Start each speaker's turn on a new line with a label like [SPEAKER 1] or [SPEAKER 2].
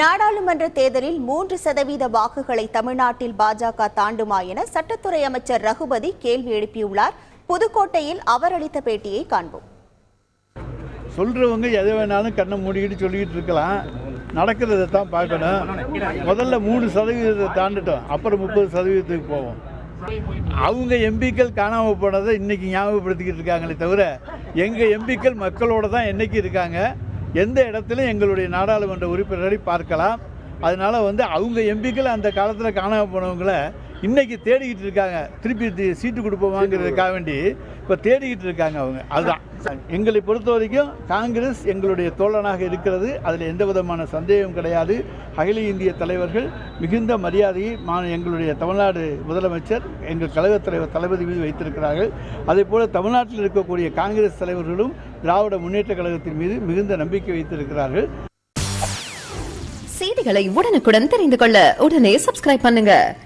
[SPEAKER 1] நாடாளுமன்ற தேர்தலில் மூன்று சதவீத வாக்குகளை தமிழ்நாட்டில் பாஜக தாண்டுமா என சட்டத்துறை அமைச்சர் ரகுபதி கேள்வி எழுப்பியுள்ளார். புதுக்கோட்டையில் அவர் அளித்த பேட்டியை காண்போம்.
[SPEAKER 2] சொல்கிறவங்க எதை வேணாலும் கண்ணை மூடிக்கிட்டு சொல்லிக்கிட்டு இருக்கலாம். நடக்கிறதை தான் பார்க்கணும். முதல்ல மூணு சதவீதத்தை தாண்டிட்டோம். அப்புறம் முப்பது சதவீதத்துக்கு போவோம். அவங்க எம்பிக்கள் காணாமல் போனதை இன்னைக்கு ஞாபகப்படுத்திக்கிட்டு இருக்காங்களே தவிர எங்கள் எம்பிக்கள் மக்களோட தான் என்னைக்கு இருக்காங்க? எந்த இடத்துலையும் எங்களுடைய நாடாளுமன்ற உறுப்பினரை பார்க்கலாம். அதனால் வந்து அவங்க எம்பிக்கள் அந்த காலத்தில் காணாமல் போனவங்கள இன்றைக்கி தேடிக்கிட்டு இருக்காங்க. திருப்பி சீட்டு கொடுப்போமாங்கிறதுக்காக வேண்டி இப்போ தேடிக்கிட்டு இருக்காங்க அவங்க. அதுதான். எங்களை பொறுத்த வரைக்கும் காங்கிரஸ் எங்களுடைய தோழனாக இருக்கிறது. அதில் எந்த விதமான சந்தேகம் கிடையாது. அகில இந்திய தலைவர்கள் மிகுந்த மரியாதையை மா எங்களுடைய தமிழ்நாடு முதலமைச்சர் எங்கள் கழகத் தலைவர் தளபதி மீது வைத்திருக்கிறார்கள். அதே போல் தமிழ்நாட்டில் இருக்கக்கூடிய காங்கிரஸ் தலைவர்களும் திராவிட முன்னேற்ற கழகத்தின் மீது மிகுந்த நம்பிக்கை வைத்திருக்கிறார்கள்.
[SPEAKER 3] செய்திகளை உடனுக்குடன் தெரிந்து கொள்ள உடனே சப்ஸ்கிரைப் பண்ணுங்க.